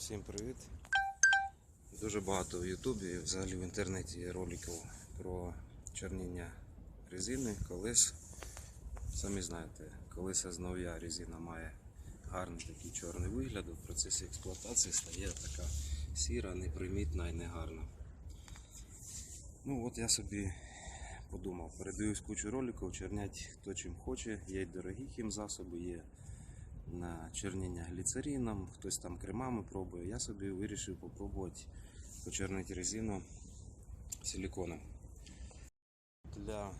Всім привіт. Дуже багато в Ютубі взагалі в інтернеті є роликів про чорніння резини, колес. Самі знаєте, колеса з нов'я резина має гарний такий чорний вигляд, в процесі експлуатації стає така сіра, непримітна і негарна. Ну от я собі подумав, передивився кучу роликів, чорнять хто чим хоче, є й дорогі хімзасоби, є на чорніння гліцерином, хтось там кремами пробує. Я собі вирішив попробувати почорнити резину силиконом. Для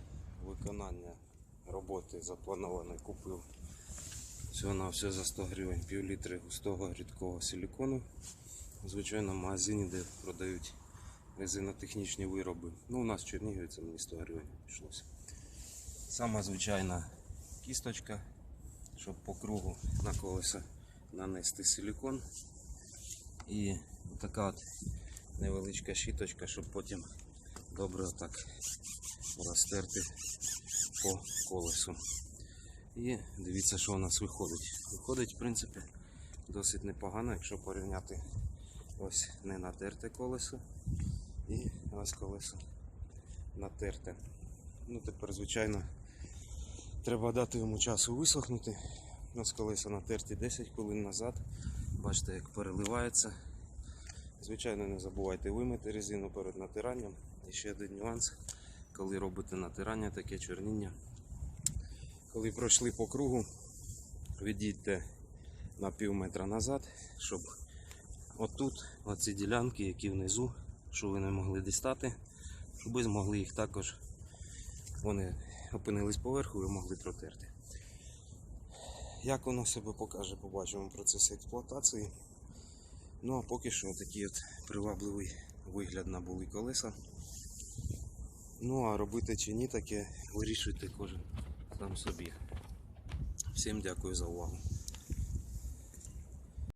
виконання роботи запланованої купив всього на за 100 гривень пів літри густого рідкого силикону. У звичайному магазині, де продають резинотехнічні вироби. Ну, у нас в Чернігові це мені 100 гривень пішлося. Сама звичайна кісточка, щоб по кругу на колеса нанести силикон. І така от невеличка щіточка, щоб потім добре отак розтерти по колесу. І дивіться, що у нас виходить. Виходить, в принципі, досить непогано, якщо порівняти ось не натерте колесо і ось колесо натерте. Ну, тепер, звичайно, треба дати йому часу висохнути. Ось колеса натерті 10 хвилин назад. Бачите, як переливається. Звичайно, не забувайте вимити резину перед натиранням. І ще один нюанс, коли робите натирання, таке чорніння. Коли пройшли по кругу, відійдьте на пів метра назад, щоб отут, оці ділянки, які внизу, що ви не могли дістати, щоб ви змогли їх також, вони опинились поверху, ви могли протерти. Як воно себе покаже, побачимо в процесі експлуатації. Ну а поки що такий от привабливий вигляд набули колеса. Ну а робити чи ні таке, вирішуйте кожен сам собі. Всім дякую за увагу.